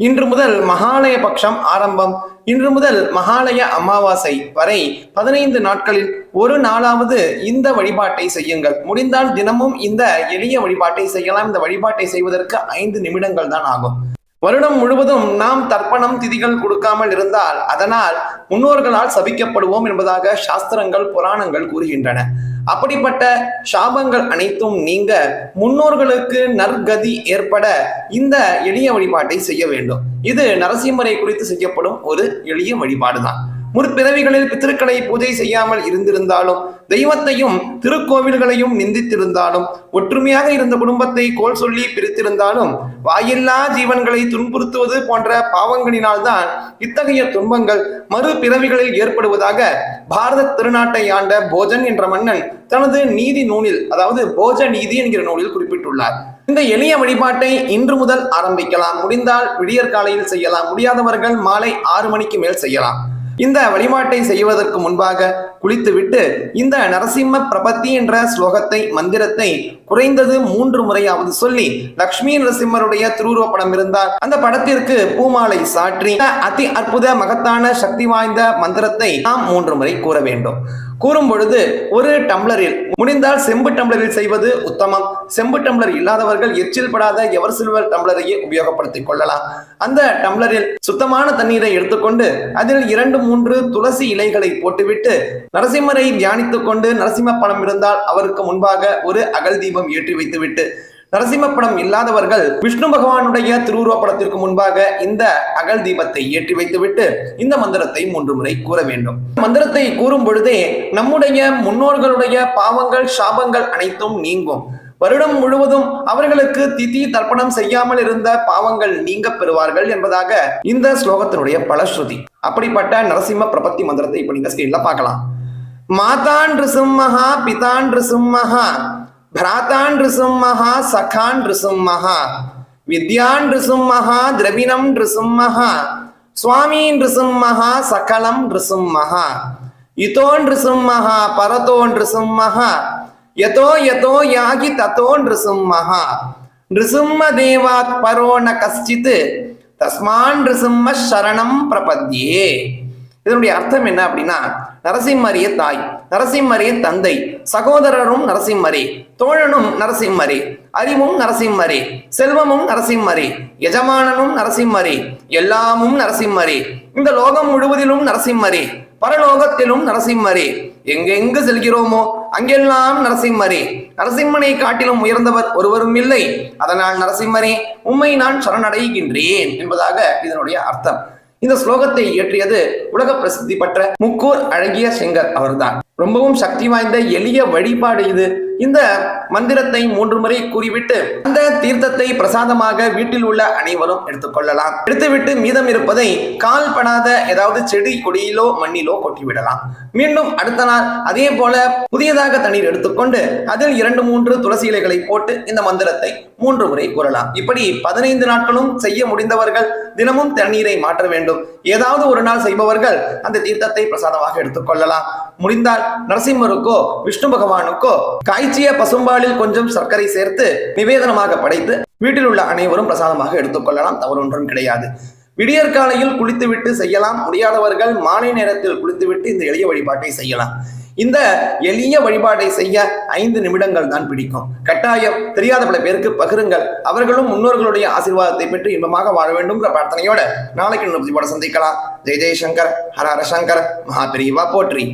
இன்று முதல் மகாலய பட்சம் ஆரம்பம். இன்று முதல் மகாலய அமாவாசை வரை பதினைந்து நாட்களில் ஒரு நாளாவது இந்த வழிபாட்டை செய்யுங்கள். முடிந்தால் தினமும் இந்த எளிய வழிபாட்டை செய்யலாம். இந்த வழிபாட்டை செய்வதற்கு ஐந்து நிமிடங்கள் தான் ஆகும். வருடம் முழுவதும் நாம் தர்ப்பணம் திதிகள் கொடுக்காமல் இருந்தால் அதனால் முன்னோர்களால் சபிக்கப்படுவோம் என்பதாக சாஸ்திரங்கள் புராணங்கள் கூறுகின்றன. அப்படிப்பட்ட சாபங்கள் அனைத்தும் நீங்க முன்னோர்களுக்கு நற்கதி ஏற்பட இந்த எளிய வழிபாட்டை செய்ய வேண்டும். இது நரசிம்மரை குறித்து செய்யப்படும் ஒரு எளிய வழிபாடுதான். முற்பிறவிகளில் பித்திருக்களை பூஜை செய்யாமல் இருந்திருந்தாலும் தெய்வத்தையும் திருக்கோவில்களையும் நிந்தித்திருந்தாலும் ஒற்றுமையாக இருந்த குடும்பத்தை கோல் சொல்லி பிரித்திருந்தாலும் வாயில்லா ஜீவன்களை துன்புறுத்துவது போன்ற பாவங்களினால்தான் இத்தகைய துன்பங்கள் மறுபிறவிகளில் ஏற்படுவதாக பாரத திருநாட்டை ஆண்ட போஜன் என்ற மன்னன் தனது நீதி நூலில் அதாவது போஜ நீதி என்கிற நூலில் குறிப்பிட்டுள்ளார். இந்த எளிய வழிபாட்டை இன்று முதல் ஆரம்பிக்கலாம். முடிந்தால் விடியற்காலையில் செய்யலாம். முடியாதவர்கள் மாலை ஆறு மணிக்கு மேல் செய்யலாம். இந்த வழிபாட்டை செய்வதற்கு முன்பாக குளித்துவிட்டு இந்த நரசிம்ம பிரபத்தி என்ற ஸ்லோகத்தை மந்திரத்தை குறைந்தது மூன்று முறையாவது சொல்லி லக்ஷ்மி நரசிம்மருடைய திருவுருவ படம் இருந்தால் அந்த படத்திற்கு பூமாலை சாற்றி அதி அற்புத மகத்தான சக்தி வாய்ந்த மந்திரத்தை நாம் மூன்று முறை கூற வேண்டும். கூறும் பொழுது ஒரு டம்ளரில் முடிந்தால் செம்பு டம்ளரில் செய்வது உத்தமம். செம்பு டம்ளர் இல்லாதவர்கள் எச்சில் படாத எவர் சில்வர் டம்ளரையே உபயோகப்படுத்திக் கொள்ளலாம். அந்த டம்ளரில் சுத்தமான தண்ணீரை எடுத்துக்கொண்டு அதில் இரண்டு மூன்று துளசி இலைகளை போட்டுவிட்டு நரசிம்மரை தியானித்துக் கொண்டு நரசிம்ம பணம் இருந்தால் அவருக்கு முன்பாக ஒரு அகல் தீபம் ஏற்றி வைத்துவிட்டு நரசிம்ம படம் இல்லாதவர்கள் விஷ்ணு பகவானுடைய திருவுருவ படத்திற்கு முன்பாக இந்த அகல் தீபத்தை ஏற்றி வைத்துவிட்டு இந்த மந்திரத்தை மூன்று முறை கூற வேண்டும். மந்திரத்தை கூறும் பொழுதே நம்முடைய முன்னோர்களுடைய பாவங்கள் சாபங்கள் அனைத்தும் நீங்கும். வருடம் முழுவதும் அவர்களுக்கு திதி தர்ப்பணம் செய்யாமல் இருந்த பாவங்கள் நீங்க பெறுவார்கள் என்பதாக இந்த ஸ்லோகத்தினுடைய பலஸ்ருதி அப்படிப்பட்ட நரசிம்ம பிரபத்தி மந்திரத்தை இப்ப நீங்க ஸ்கிரீன்ல பார்க்கலாம். மாதான் ரிசும்மஹா பிதான் ரிசும்மஹா பிராத்தான் ரிசும்மஹா சகான் ரிசும்மஹா வித்யான் ரிசும்மஹா திரவிணம் ரிசும்மஹா சுவாமீன் ரிசும்மஹா சகலம் ரிசும்மஹா இதோன் ரிசும்மஹா பரதோன் ரிசும்மஹா யதோ யதோ யாகி தத்தோன் ரிசும்மஹா நிருசிம்ம தேவாத் பரோ ந கஷ்டித்து தஸ்மான் நிருசிம்ம சரணம் பிரபத்தியே இதனுடைய அர்த்தம் என்ன அப்படின்னா நரசிம்மரிய தாய் நரசிம்மரியின் தந்தை. சகோதரரும் நரசிம்மரி தோழனும் நரசிம்மரி அறிவும் நரசிம்மரி செல்வமும் நரசிம்மரி எஜமானனும் நரசிம்மரி எல்லாமும் நரசிம்மரி இந்த லோகம் முழுவதிலும் நரசிம்மரி பரலோகத்திலும் நரசிம்மரி. எங்கெங்கு செல்கிறோமோ அங்கெல்லாம் நரசிம்மரே. நரசிம்மனை காட்டிலும் உயர்ந்தவர் ஒருவரும் இல்லை. அதனால் நரசிம்மரே உம்மை நான் சரணடைகின்றேன் என்பதாக இதனுடைய அர்த்தம். இந்த ஸ்லோகத்தை இயற்றியது உலக பிரசித்தி பெற்ற முக்கூர் அழகிய செங்கர் அவர்தான். ரொம்பவும் சக்தி வாய்ந்த எளிய வழிபாடு இது. இந்த மந்திரத்தை மூன்று முறை கூறிவிட்டு அந்த தீர்த்தத்தை பிரசாதமாக வீட்டில் உள்ள அனைவரும் எடுத்துக்கொள்ளலாம் எடுத்துவிட்டு மீதம் இருப்பதை கால் படாத ஏதாவது செடி கொடியிலோ மண்ணிலோ கொட்டிவிடலாம். மீண்டும் அடுத்த நாள் அதே போல புதியதாக தண்ணீர் எடுத்துக்கொண்டு அதில் இரண்டு மூன்று துளசி இலைகளை போட்டு இந்த மந்திரத்தை மூன்று முறை கூறலாம். இப்படி பதினைந்து நாட்களும் செய்ய முடிந்தவர்கள் தினமும் தண்ணீரை மாற்ற வேண்டும். ஏதாவது ஒரு நாள் செய்பவர்கள் அந்த தீர்த்தத்தை பிரசாதமாக எடுத்துக்கொள்ளலாம் முடிந்தால் நரசிம்மருக்கோ விஷ்ணு பகவானுக்கோ காய்ச்சிய பசும்பாலில் கொஞ்சம் சர்க்கரை சேர்த்து நிவேதனமாக படைத்து வீட்டில் உள்ள அனைவரும் பிரசாதமாக எடுத்துக்கொள்ளலாம் தவறு ஒன்றும் கிடையாது. விடியற்காலையில் குளித்துவிட்டு செய்யலாம். முடியாதவர்கள் மாலை நேரத்தில் குளித்துவிட்டு இந்த எளிய வழிபாட்டை செய்யலாம். இந்த எளிய வழிபாட்டை செய்ய ஐந்து நிமிடங்கள் தான் பிடிக்கும். கட்டாயம் தெரியாத பல பேருக்கு பகிருங்கள். அவர்களும் முன்னோர்களுடைய ஆசீர்வாதத்தை பெற்று இன்பமாக வாழ வேண்டும் பிரார்த்தனையோட நாளைக்கு இன்னொரு சந்திக்கலாம். ஜெய் ஜெய்சங்கர் ஹர ஹர சங்கர் மகாபிரிவா போற்றி.